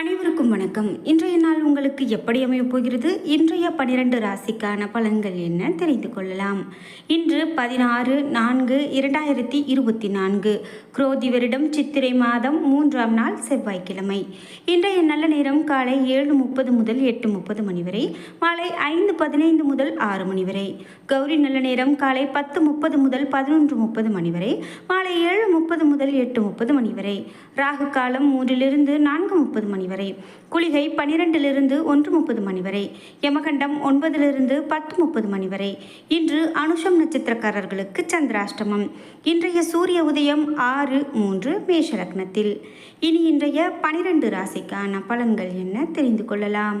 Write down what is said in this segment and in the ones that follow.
அனைவருக்கும் வணக்கம். இன்றைய நாள் உங்களுக்கு எப்படி அமையப் போகிறது? இன்றைய பனிரெண்டு ராசிக்கான பலன்கள் என்ன? தெரிந்து கொள்ளலாம். இன்று பதினாறு நான்கு இரண்டாயிரத்தி இருபத்தி நான்கு. குரோதி வருடம் சித்திரை மாதம் மூன்றாம் நாள் செவ்வாய்க்கிழமை. இன்றைய நல்ல நேரம் காலை ஏழு முப்பது முதல் எட்டு முப்பது மணி வரை மாலை ஐந்து பதினைந்து முதல் ஆறு மணி வரை. கௌரி நல்ல நேரம் காலை பத்து முப்பது முதல் பதினொன்று முப்பது மணி வரை மாலை ஏழு முப்பது முதல் எட்டு முப்பது மணி வரை. ராகு காலம் மூன்றிலிருந்து நான்கு முப்பது மணி வரை குளிகை பனிரெண்டிலிருந்து ஒன்று முப்பது மணி வரை யமகண்டம் ஒன்பதிலிருந்து பத்து முப்பது மணி வரை இன்று அனுஷம் நட்சத்திரக்காரர்களுக்கு சந்திராஷ்டமம். இன்றைய சூரிய உதயம் ஆறு மூன்று மேஷ லக்னத்தில் இனி இன்றைய பனிரெண்டு ராசிக்கான பலன்கள் என்ன தெரிந்து கொள்ளலாம்?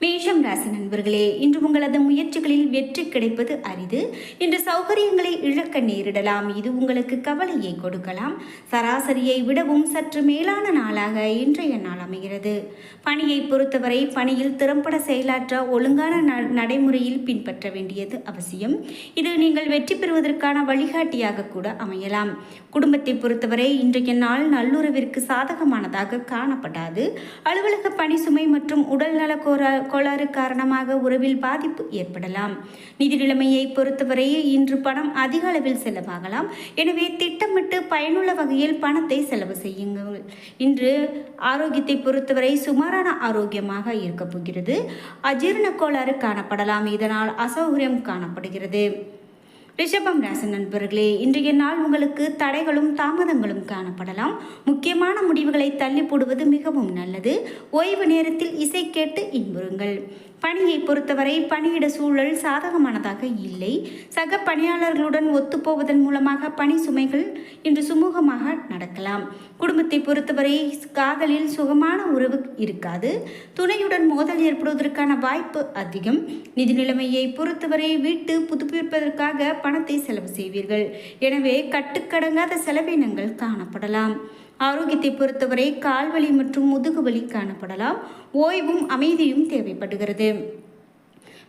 மேஷம் ராசி நண்பர்களே இன்று உங்களது முயற்சிகளில் வெற்றி கிடைப்பது அரிது. இன்று சௌகரியங்களை இழக்க நேரிடலாம். இது உங்களுக்கு கவலையை கொடுக்கலாம். சராசரியை விடவும் சற்று மேலான நாளாக இன்றைய நாள் அமைகிறது. பணியை பொறுத்தவரை பணியில் திறம்பட செயலாற்ற ஒழுங்கான ந- நடைமுறையில் பின்பற்ற வேண்டியது அவசியம். இது நீங்கள் வெற்றி பெறுவதற்கான வழிகாட்டியாக கூட அமையலாம். குடும்பத்தை பொறுத்தவரை இன்றைய நாள் நல்லுறவிற்கு சாதகமானதாக காணப்படாது. அலுவலக பணி சுமை மற்றும் உடல்நல நலக்கோர கோளாறு காரணமாக உறவில் பாதிப்பு ஏற்படலாம். நிதி நிலைமையை பொறுத்தவரை இன்று பணம் அதிக அளவில் செலவாகலாம். எனவே திட்டமிட்டு பயனுள்ள வகையில் பணத்தை செலவு செய்யுங்கள். இன்று ஆரோக்கியத்தை பொறுத்தவரை சுமாரான ஆரோக்கியமாக இருக்கப் போகிறது. அஜீரண கோளாறு காணப்படலாம். இதனால் அசௌகரியம் காணப்படுகிறது. ரிஷபம் ராசி நண்பர்களே இன்றைய நாள் உங்களுக்கு தடைகளும் தாமதங்களும் காணப்படலாம். முக்கியமான முடிவுகளை தள்ளி போடுவது மிகவும் நல்லது. ஓய்வு நேரத்தில் இசை கேட்டு இன்புறுங்கள். பணியை பொறுத்தவரை பணியிட சூழல் சாதகமானதாக இல்லை. சக பணியாளர்களுடன் ஒத்துப்போவதன் மூலமாக பணி சுமைகள் இன்று சுமூகமாக நடக்கலாம். குடும்பத்தை பொறுத்தவரை காதலில் சுகமான உறவு இருக்காது. துணையுடன் மோதல் ஏற்படுவதற்கான வாய்ப்பு அதிகம். நிதி நிலைமையை பொறுத்தவரை வீட்டு புதுப்பிப்பதற்காக பணத்தை செலவு செய்வீர்கள். எனவே கட்டுக்கடங்காத செலவினங்கள் காணப்படலாம். ஆரோக்கியத்தை பொறுத்தவரை கால்வலி மற்றும் முதுகுவலி காணப்படலாம். ஓய்வும் அமைதியும் தேவைப்படுகிறது.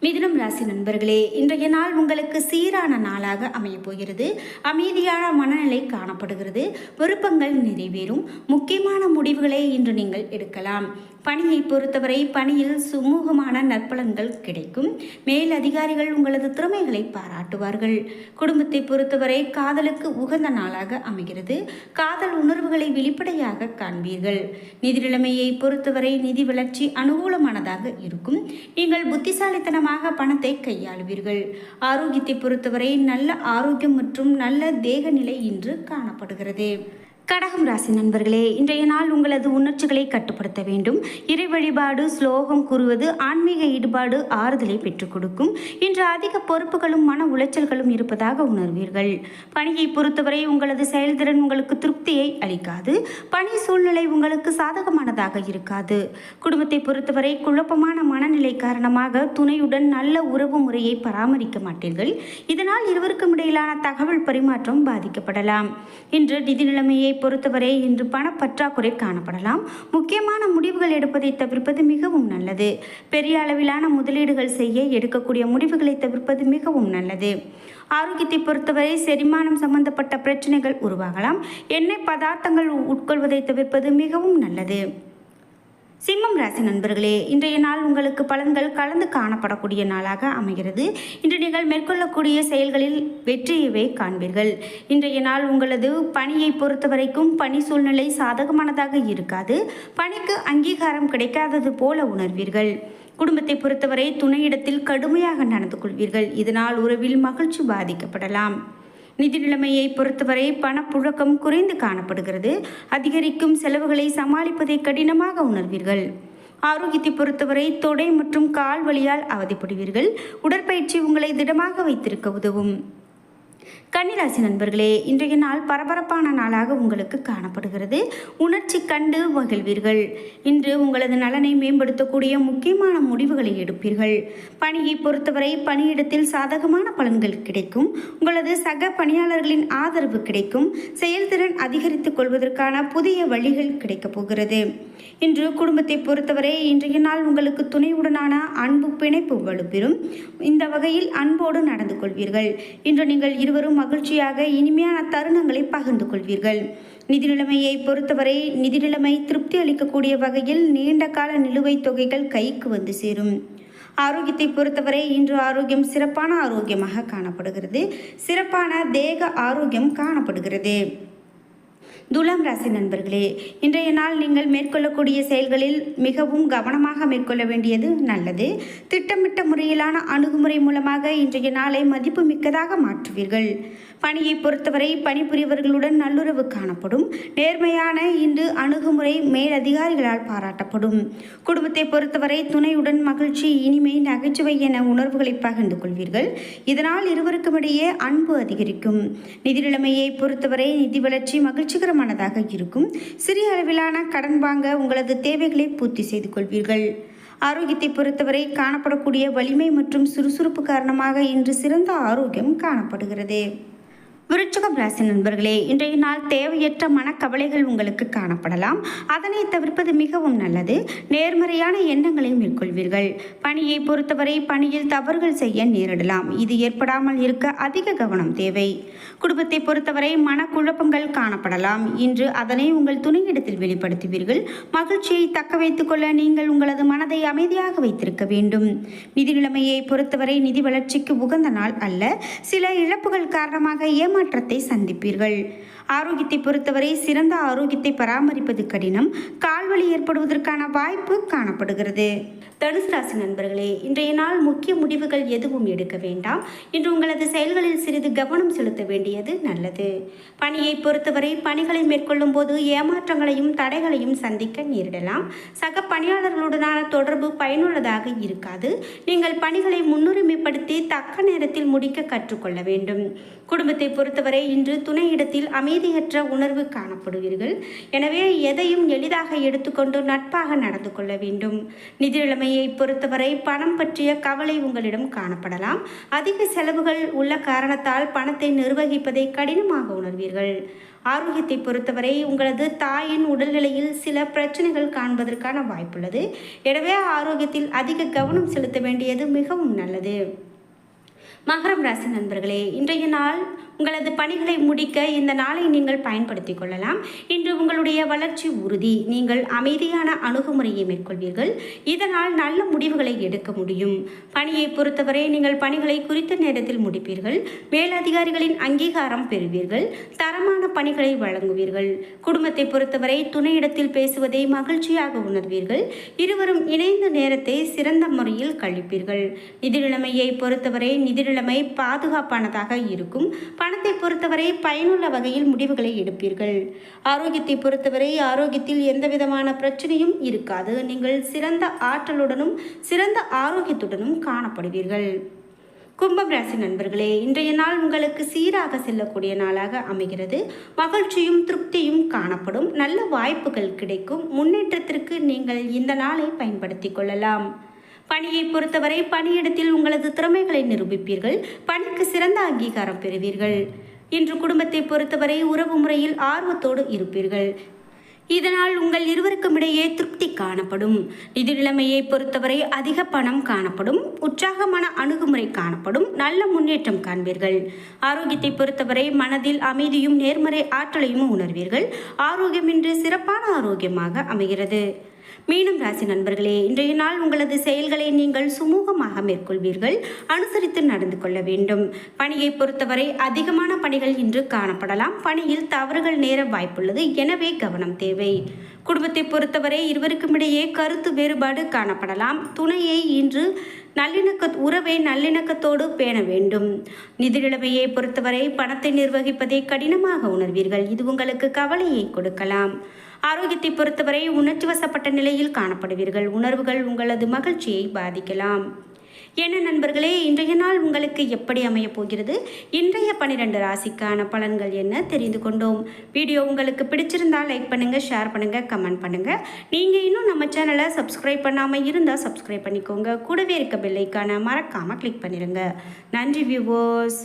மிதுனம் ராசி நண்பர்களே இன்றைய நாள் உங்களுக்கு சீரான நாளாக அமையப் போகிறது. அமைதியான மனநிலை காணப்படுகிறது. விருப்பங்கள் நிறைவேறும். முக்கியமான முடிவுகளை இன்று நீங்கள் எடுக்கலாம். பணியை பொறுத்தவரை பணியில் சுமூகமான நற்பலன்கள் கிடைக்கும். மேல் அதிகாரிகள் உங்களது திறமைகளை பாராட்டுவார்கள். குடும்பத்தை பொறுத்தவரை காதலுக்கு உகந்த நாளாக அமைகிறது. காதல் உணர்வுகளை வெளிப்படையாக காண்பீர்கள். நிதி நிலைமையை பொறுத்தவரை நிதி வளர்ச்சி அனுகூலமானதாக இருக்கும். நீங்கள் புத்திசாலித்தனமாக பணத்தை கையாளுவீர்கள். ஆரோக்கியத்தை பொறுத்தவரை நல்ல ஆரோக்கியம் மற்றும் நல்ல தேக நிலை இன்று காணப்படுகிறது. கடகம் ராசி நண்பர்களே இன்றைய நாள் உங்களது உணர்ச்சிகளை கட்டுப்படுத்த வேண்டும். இறை வழிபாடு ஸ்லோகம் கூறுவது ஆன்மீக ஈடுபாடு ஆறுதலை பெற்றுக் கொடுக்கும். இன்று அதிக பொறுப்புகளும் மன உளைச்சல்களும் இருப்பதாக உணர்வீர்கள். பணியை பொறுத்தவரை உங்களது செயல்திறன் உங்களுக்கு திருப்தியை அளிக்காது. பணி சூழ்நிலை உங்களுக்கு சாதகமானதாக இருக்காது. குடும்பத்தை பொறுத்தவரை குழப்பமான மனநிலை காரணமாக துணையுடன் நல்ல உறவு முறையை பராமரிக்க மாட்டீர்கள். இதனால் இருவருக்கும் இடையிலான தகவல் பரிமாற்றம் பாதிக்கப்படலாம். இன்று நிதி நிலைமையை பொறுத்தவரை இன்று பணப்பற்றாக்குறை காணப்படலாம். முக்கியமான முடிவுகள் எடுப்பதை தவிர்ப்பது மிகவும் நல்லது. பெரிய அளவிலான முதலீடுகள் செய்ய எடுக்கக்கூடிய முடிவுகளை தவிர்ப்பது மிகவும் நல்லது. ஆரோக்கியத்தை பொறுத்தவரை செரிமானம் சம்பந்தப்பட்ட பிரச்சனைகள் உருவாகலாம். எண்ணெய் பதார்த்தங்கள் உட்கொள்வதை தவிர்ப்பது மிகவும் நல்லது. சிம்மம் ராசி நண்பர்களே இன்றைய நாள் உங்களுக்கு பலன்கள் கலந்து காணப்படக்கூடிய நாளாக அமைகிறது. இன்று நீங்கள் மேற்கொள்ளக்கூடிய செயல்களில் வெற்றியவே காண்பீர்கள். இன்றைய நாள் உங்களது பணியை பொறுத்தவரைக்கும் பணி சூழ்நிலை சாதகமானதாக இருக்காது. பணிக்கு அங்கீகாரம் கிடைக்காதது போல உணர்வீர்கள். குடும்பத்தை பொறுத்தவரை துணையிடத்தில் கடுமையாக நடந்து கொள்வீர்கள். இதனால் உறவில் மகிழ்ச்சி பாதிக்கப்படலாம். நிதி நிலைமையை பொறுத்தவரை பணப்புழக்கம் குறைந்து காணப்படுகிறது. அதிகரிக்கும் செலவுகளை சமாளிப்பதை கடினமாக உணர்வீர்கள். ஆரோக்கியத்தை பொறுத்தவரை தொடை மற்றும் கால் வலியால் அவதிப்படுவீர்கள். உடற்பயிற்சி உங்களை திடமாக வைத்திருக்க உதவும். கன்னிராசி நண்பர்களே இன்றைய நாள் பரபரப்பான நாளாக உங்களுக்கு காணப்படுகிறது. உணர்ச்சி கண்டு மகிழ்வீர்கள். இன்று உங்களது நலனை மேம்படுத்தக்கூடிய முக்கியமான முடிவுகளை எடுப்பீர்கள். பணியை பொறுத்தவரை பணியிடத்தில் சாதகமான பலன்கள் கிடைக்கும். உங்களது சக பணியாளர்களின் ஆதரவு கிடைக்கும். செயல்திறன் அதிகரித்துக் கொள்வதற்கான புதிய வழிகள் கிடைக்கப் போகிறது. இன்று குடும்பத்தை பொறுத்தவரை இன்றைய நாள் உங்களுக்கு துணையுடனான அன்பு பிணைப்பு வலுப்பெறும். இந்த வகையில் அன்போடு நடந்து கொள்வீர்கள். இன்று நீங்கள் இருவரும் மகிழ்ச்சியாக இனிமையான தருணங்களை பகிர்ந்து கொள்வீர்கள். நிதி நிலைமையை பொறுத்தவரை நிதி நிலைமை திருப்தி அளிக்கக்கூடிய வகையில் நீண்ட கால நிலுவைத் தொகைகள் கைக்கு வந்து சேரும். ஆரோக்கியத்தை பொறுத்தவரை இன்று ஆரோக்கியம் சிறப்பான ஆரோக்கியமாக காணப்படுகிறது. சிறப்பான தேக ஆரோக்கியம் காணப்படுகிறது. துலாம் ராசி நண்பர்களே இன்றைய நாள் நீங்கள் மேற்கொள்ளக்கூடிய செயல்களில் மிகவும் கவனமாக மேற்கொள்ள வேண்டியது நல்லது. திட்டமிட்ட முறையிலான அணுகுமுறை மூலமாக இன்றைய நாளை மதிப்புமிக்கதாக மாற்றுவீர்கள். பணியை பொறுத்தவரை பணிபுரியவர்களுடன் நல்லுறவு காணப்படும். நேர்மையான இன்று அணுகுமுறை மேலதிகாரிகளால் பாராட்டப்படும். குடும்பத்தை பொறுத்தவரை துணையுடன் மகிழ்ச்சி இனிமை நகைச்சுவை என உணர்வுகளை பகிர்ந்து கொள்வீர்கள். இதனால் இருவருக்கும் இடையே அன்பு அதிகரிக்கும். நிதி நிலைமையை பொறுத்தவரை நிதி வளர்ச்சி மகிழ்ச்சிகரமானதாக இருக்கும். சிறிய அளவிலான கடன் வாங்க உங்களது தேவைகளை பூர்த்தி செய்து கொள்வீர்கள். ஆரோக்கியத்தை பொறுத்தவரை காணப்படக்கூடிய வலிமை மற்றும் சுறுசுறுப்பு காரணமாக இன்று சிறந்த ஆரோக்கியம் காணப்படுகிறது. விருச்சகம் ராசி நண்பர்களே இன்றைய நாள் தேவையற்ற மனக்கவலைகள் உங்களுக்கு காணப்படலாம். அதனை தவிர்ப்பது மிகவும் நல்லது. நேர்மறையான எண்ணங்களை மேற்கொள்வீர்கள். பணியை பொறுத்தவரை பணியில் தவறுகள் செய்ய நேரிடலாம். இது ஏற்படாமல் இருக்க அதிக கவனம் தேவை. குடும்பத்தை பொறுத்தவரை மனக்குழப்பங்கள் காணப்படலாம். இன்று அதனை உங்கள் துணையிடத்தில் வெளிப்படுத்துவீர்கள். மகிழ்ச்சியை தக்க வைத்துக் கொள்ள நீங்கள் உங்களது மனதை அமைதியாக வைத்திருக்க வேண்டும். நிதி நிலைமையை பொறுத்தவரை நிதி வளர்ச்சிக்கு உகந்த நாள் அல்ல. சில இழப்புகள் காரணமாக ஏமாற்றத்தை சந்திப்பீர்கள். ஆரோக்கியத்தை பொறுத்தவரை சிறந்த ஆரோக்கியத்தை பராமரிப்பது கடினம். கால்வலி ஏற்படுவதற்கான வாய்ப்பு காணப்படுகிறது. தனுசு ராசி நண்பர்களே இன்றைய நாள் முக்கிய முடிவுகள் எதுவும் எடுக்க வேண்டாம். இன்று உங்களது செயல்களில் சிறிது கவனம் செலுத்த வேண்டியது நல்லது. பணியை பொறுத்தவரை பணிகளை மேற்கொள்ளும் போது ஏமாற்றங்களையும் தடைகளையும் சந்திக்க நேரிடலாம். சக பணியாளர்களுடனான தொடர்பு பயனுள்ளதாக இருக்காது. நீங்கள் பணிகளை முன்னுரிமைப்படுத்தி தக்க நேரத்தில் முடிக்க கற்றுக்கொள்ள வேண்டும். குடும்பத்தை பொறுத்தவரை இன்று துணையிடத்தில் அமைதியற்ற உணர்வு காணப்படுவீர்கள். எனவே எதையும் எளிதாக எடுத்துக்கொண்டு நட்பாக நடந்து கொள்ள வேண்டும். நிதிநிலைமையை பொறுத்தவரை பணம் பற்றிய கவலை உங்களிடம் காணப்படலாம். அதிக செலவுகள் உள்ள காரணத்தால் பணத்தை நிர்வகிப்பதை கடினமாக உணர்வீர்கள். ஆரோக்கியத்தை பொறுத்தவரை உங்களது தாயின் உடல்நிலையில் சில பிரச்சனைகள் காண்பதற்கான வாய்ப்புள்ளது. எனவே ஆரோக்கியத்தில் அதிக கவனம் செலுத்த வேண்டியது மிகவும் நல்லது. மகரம் ராசி நண்பர்களே இன்றைய நாள் உங்களது பணிகளை முடிக்க இந்த நாளை நீங்கள் பயன்படுத்திக் கொள்ளலாம். இன்று உங்களுடைய வளர்ச்சி உறுதி. நீங்கள் அமைதியான அணுகுமுறையை மேற்கொள்வீர்கள். இதனால் நல்ல முடிவுகளை எடுக்க முடியும். பணியை பொறுத்தவரை நீங்கள் பணிகளை குறித்த நேரத்தில் முடிப்பீர்கள். மேலதிகாரிகளின் அங்கீகாரம் பெறுவீர்கள். தரமான பணிகளை வழங்குவீர்கள். குடும்பத்தை பொறுத்தவரை துணையிடத்தில் பேசுவதை மகிழ்ச்சியாக உணர்வீர்கள். இருவரும் இணைந்த நேரத்தை சிறந்த முறையில் கழிப்பீர்கள். நிதி நிலைமையை பொறுத்தவரை நிதி நிலைமை பாதுகாப்பானதாக இருக்கும். பணத்தை பொறுத்தவரை பயனுள்ள வகையில் முடிவுகளை எடுப்பீர்கள். ஆரோக்கியத்தை பொறுத்தவரை ஆரோக்கியத்தில் எந்த விதமான பிரச்சனையும் இருக்காது. நீங்கள் சிறந்த ஆற்றலுடனும் சிறந்த ஆரோக்கியத்துடனும் காணப்படுவீர்கள். கும்பம் ராசி நண்பர்களே இன்றைய நாள் உங்களுக்கு சீராக செல்லக்கூடிய நாளாக அமைகிறது. மகிழ்ச்சியும் திருப்தியும் காணப்படும். நல்ல வாய்ப்புகள் கிடைக்கும். முன்னேற்றத்திற்கு நீங்கள் இந்த நாளை பயன்படுத்திக் கொள்ளலாம். பணியை பொறுத்தவரை பணியிடத்தில் உங்களது திறமைகளை நிரூபிப்பீர்கள். பணிக்கு சிறந்த அங்கீகாரம் பெறுவீர்கள். இன்று குடும்பத்தை பொறுத்தவரை உறவு முறையில் ஆர்வத்தோடு இருப்பீர்கள். இதனால் உங்கள் இருவருக்கும் இடையே திருப்தி காணப்படும். நிதி நிலைமையை பொறுத்தவரை அதிக பணம் காணப்படும். உற்சாகமான அணுகுமுறை காணப்படும். நல்ல முன்னேற்றம் காண்பீர்கள். ஆரோக்கியத்தை பொறுத்தவரை மனதில் அமைதியும் நேர்மறை ஆற்றலையும் உணர்வீர்கள். ஆரோக்கியம் இன்று சிறப்பான ஆரோக்கியமாக அமைகிறது. மீனம் ராசி நண்பர்களே இன்றைய நாள் உங்களது செயல்களை நீங்கள் சுமூகமாக மேற்கொள்வீர்கள். அனுசரித்து நடந்து கொள்ள வேண்டும். பணியை பொறுத்தவரை அதிகமான பணிகள் இன்று காணப்படலாம். பணியில் தவறுகள் நேர வாய்ப்புள்ளது. எனவே கவனம் தேவை. குடும்பத்தை பொறுத்தவரை இருவருக்கும் இடையே கருத்து வேறுபாடு காணப்படலாம். துணையை இன்று நல்லிணக்க உறவை நல்லிணக்கத்தோடு பேண வேண்டும். நிதி நிலைமையை பொறுத்தவரை பணத்தை நிர்வகிப்பதை கடினமாக உணர்வீர்கள். இது உங்களுக்கு கவலையை கொடுக்கலாம். ஆரோக்கியத்தை பொறுத்தவரை உணர்ச்சி வசப்பட்ட நிலையில் காணப்படுவீர்கள். உணர்வுகள் உங்களது மகிழ்ச்சியை பாதிக்கலாம். என்ன நண்பர்களே இன்றைய நாள் உங்களுக்கு எப்படி அமையப் போகிறது? இன்றைய பனிரெண்டு ராசிக்கான பலன்கள் என்ன தெரிந்து கொண்டோம். வீடியோ உங்களுக்கு பிடிச்சிருந்தால் லைக் பண்ணுங்கள் ஷேர் பண்ணுங்கள் கமெண்ட் பண்ணுங்கள் நீங்கள் இன்னும் நம்ம சேனலை சப்ஸ்கிரைப் பண்ணாமல் இருந்தால் சப்ஸ்கிரைப் பண்ணிக்கோங்க. கூடவே இருக்க பெல்லைக்கான மறக்காமல் கிளிக் பண்ணிடுங்க நன்றி வியூவர்ஸ்